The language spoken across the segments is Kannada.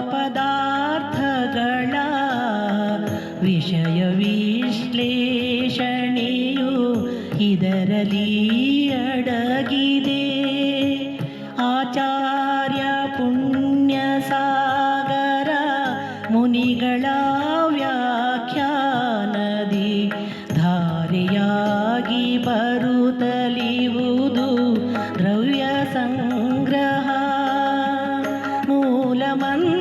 ಪದಾರ್ಥಗಳ ವಿಷಯ ವಿಶ್ಲೇಷಣೆಯು ಇದರಲ್ಲಿ ಅಡಗಿದೆ. ಆಚಾರ್ಯ ಪುಣ್ಯ ಸಾಗರ ಮುನಿಗಳ ವ್ಯಾಖ್ಯಾನದಿ ಧಾರಿಯಾಗಿ ಬರುತ್ತಲಿವುದು ದ್ರವ್ಯ ಸಂಗ್ರಹ. ಮೂಲಮಂತ್ರ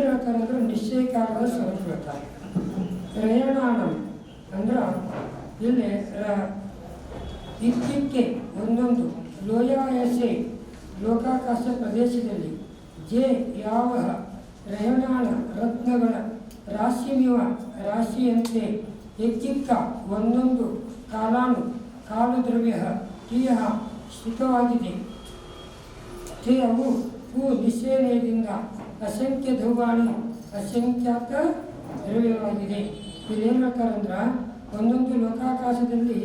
ಹೇಳ್ತಾರೆ ಅಂದ್ರೆ ನಿಶ್ಚಯ ಕಾಲದ ಸ್ವರೂಪ ಹೇಳ್ತಾರೆ ಪ್ರಯಾಣಾಣಂ ಅಂದ್ರೆ ಇಲ್ಲಿ ರ- ಒಂದೊಂದು ಲೋಯಾಯಸೆ ಲೋಕಾಕಾಶ ಪ್ರದೇಶದಲ್ಲಿ ಜೆ ಯಾವ ರಯಣಾಣ ರತ್ನಗಳ ರಾಶಿಮಿವ ರಾಶಿಯಂತೆ ಹೆಚ್ಚಿಕ್ಕ ಒಂದೊಂದು ಕಾಲಾನು ಕಾಲು ದ್ರವ್ಯ ತೀಯ ಸ್ಥಿತವಾಗಿದೆ ಅವು ಹೂ ನಿಶ್ಚಯದಿಂದ ಅಸಂಖ್ಯ ಧೌವಾಣಿ ಅಸಂಖ್ಯಾತ ದ್ರವ್ಯವಾಗಿದೆ. ಇದೇನು ಹೇಳ್ತಾರಂದ್ರೆ ಒಂದೊಂದು ಲೋಕಾಕಾಶದಲ್ಲಿ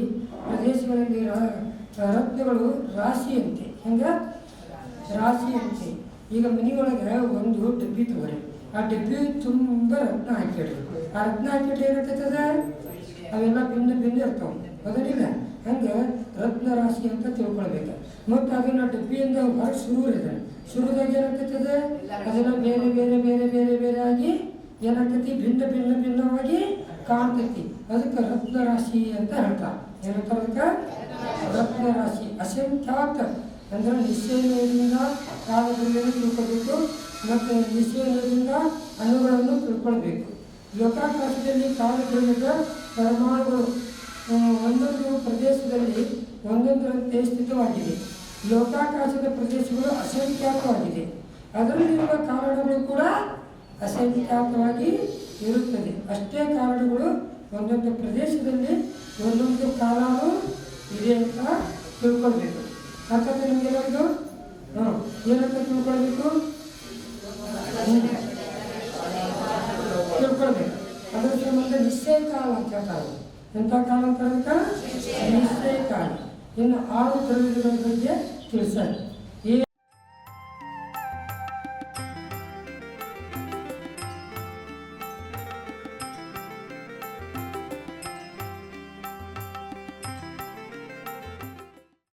ಪ್ರದೇಶಗಳಲ್ಲಿ ರಾಶಿ ರತ್ನಗಳು ರಾಶಿಯಂತೆ. ಹೆಂಗ? ರಾಶಿಯಂತೆ. ಈಗ ಮನೆಯೊಳಗೆ ಒಂದು ಡಬ್ಬಿ ತಗೋರಿ. ಆ ಡಬ್ಬಿ ತುಂಬ ರತ್ನ ಹಾಕಿಡ್ರಿ. ಆ ರತ್ನ ಹಾಕಿಟ್ರೆ ಏನಾಗ್ತದ ಅವೆಲ್ಲ ಭಿನ್ನ ಬಿಂದು ಇರ್ತಾವೆ. ಅದರಿಂದ ಹಂಗೆ ರತ್ನ ರಾಶಿ ಅಂತ ತಿಳ್ಕೊಳ್ಬೇಕು. ಮತ್ತು ಅದನ್ನ ಡಬ್ಬಿಯಿಂದ ಹೊರಗೆ ಇದೆ ಶುರುದಾಗ ಏನಾಗ್ತದ ಅದನ್ನು ಬೇರೆ ಬೇರೆ ಬೇರೆ ಬೇರೆ ಬೇರೆ ಆಗಿ ಏನಾಗ್ತೈತಿ? ಭಿನ್ನ ಭಿನ್ನ ಭಿನ್ನವಾಗಿ ಕಾಣ್ತೈತಿ ಅದಕ್ಕೆ ರತ್ನ ರಾಶಿ ಅಂತ ಹೇಳ್ತಾರೆ. ಏನಂತಾರೆ ಅದಕ್ಕೆ ರತ್ನ ರಾಶಿ ಅಸಂಖ್ಯಾತ. ಅಂದ್ರೆ ನಿಶ್ಚಯದಿಂದ ಕಾಲದಲ್ಲಿ ತಿಳ್ಕೊಬೇಕು ಮತ್ತು ನಿಶ್ಚಯದಿಂದ ಅಣುಗಳನ್ನು ತಿಳ್ಕೊಳ್ಬೇಕು. ಲೋಕಾಕಾಶದಲ್ಲಿ ಕಾಲದಲ್ಲಿದ್ದ ಪರಮಾಣುಗಳು ಒಂದೊಂದು ಪ್ರದೇಶದಲ್ಲಿ ಒಂದೊಂದರಂತೆ ಸ್ಥಿತವಾಗಿದೆ. ಲೋಕಾಕಾಶದ ಪ್ರದೇಶಗಳು ಅಸಂಖ್ಯಾತವಾಗಿದೆ. ಅದರಲ್ಲಿರುವ ಕಾರಣಗಳು ಕೂಡ ಅಸಂಖ್ಯಾತವಾಗಿ ಇರುತ್ತದೆ. ಅಷ್ಟೇ ಕಾರಣಗಳು ಒಂದೊಂದು ಪ್ರದೇಶದಲ್ಲಿ ಒಂದೊಂದು ಕಾಲವು ಇದೆ ಅಂತ ತಿಳ್ಕೊಳ್ಬೇಕು. ಅರ್ಥಾತ್ ನಿಮ್ಗೆ ಏನಾದ್ರು ಹಾಂ ಏನಂತ ತಿಳ್ಕೊಳ್ಬೇಕು. ತಿಳ್ಕೊಳ್ಬೇಕು. ಅದರ ಸಂಬಂಧ ನಿಶ್ಚಯ ಕಾಲ ಅಂತ ಹೇಳ್ತಾರೆ. ಎಂಥ ಕಾಲ ಅಂತ? ನಿಶ್ಚಯ ಕಾಲ. ಇನ್ನು ಆರು ದ್ರವ್ಯಗಳ ಬಗ್ಗೆ ತಿಳಿಸ್ತಾರೆ